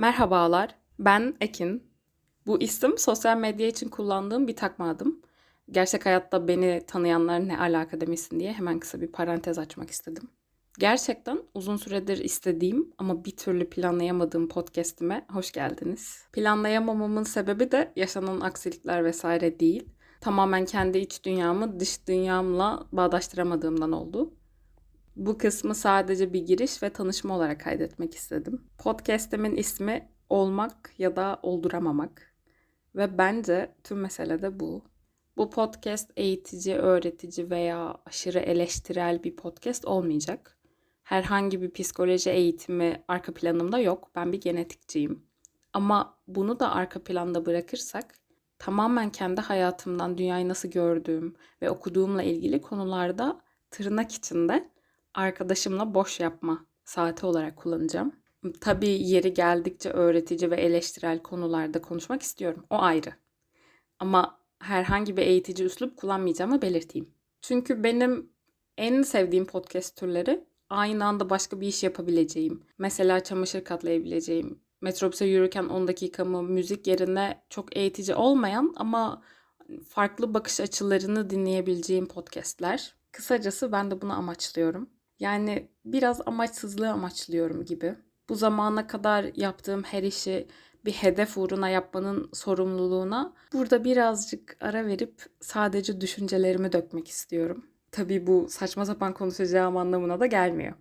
Merhabalar, ben Ekin. Bu isim sosyal medya için kullandığım bir takma adım. Gerçek hayatta beni tanıyanlar ne alaka demesin diye hemen kısa bir parantez açmak istedim. Gerçekten uzun süredir istediğim ama bir türlü planlayamadığım podcast'ime hoş geldiniz. Planlayamamamın sebebi de yaşanan aksilikler vesaire değil. Tamamen kendi iç dünyamı dış dünyamla bağdaştıramadığımdan oldu. Bu kısmı sadece bir giriş ve tanışma olarak kaydetmek istedim. Podcast'imin ismi olmak ya da olduramamak. Ve bence tüm mesele de bu. Bu podcast eğitici, öğretici veya aşırı eleştirel bir podcast olmayacak. Herhangi bir psikoloji eğitimi arka planımda yok. Ben bir genetikçiyim. Ama bunu da arka planda bırakırsak tamamen kendi hayatımdan dünyayı nasıl gördüğüm ve okuduğumla ilgili konularda tırnak içinde arkadaşımla boş yapma saati olarak kullanacağım. Tabii yeri geldikçe öğretici ve eleştirel konularda konuşmak istiyorum. O ayrı. Ama herhangi bir eğitici üslup kullanmayacağımı belirteyim. Çünkü benim en sevdiğim podcast türleri aynı anda başka bir iş yapabileceğim. Mesela çamaşır katlayabileceğim. Metrobüse yürürken 10 dakikamı müzik yerine çok eğitici olmayan ama farklı bakış açılarını dinleyebileceğim podcastler. Kısacası ben de bunu amaçlıyorum. Yani biraz amaçsızlığı amaçlıyorum gibi. Bu zamana kadar yaptığım her işi bir hedef uğruna yapmanın sorumluluğuna burada birazcık ara verip sadece düşüncelerimi dökmek istiyorum. Tabii bu saçma sapan konuşacağım anlamına da gelmiyor.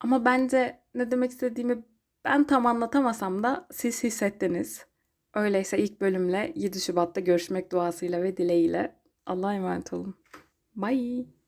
Ama bence ne demek istediğimi ben tam anlatamasam da siz hissettiniz. Öyleyse ilk bölümle 7 Şubat'ta görüşmek duasıyla ve dileğiyle Allah'a emanet olun. Bye.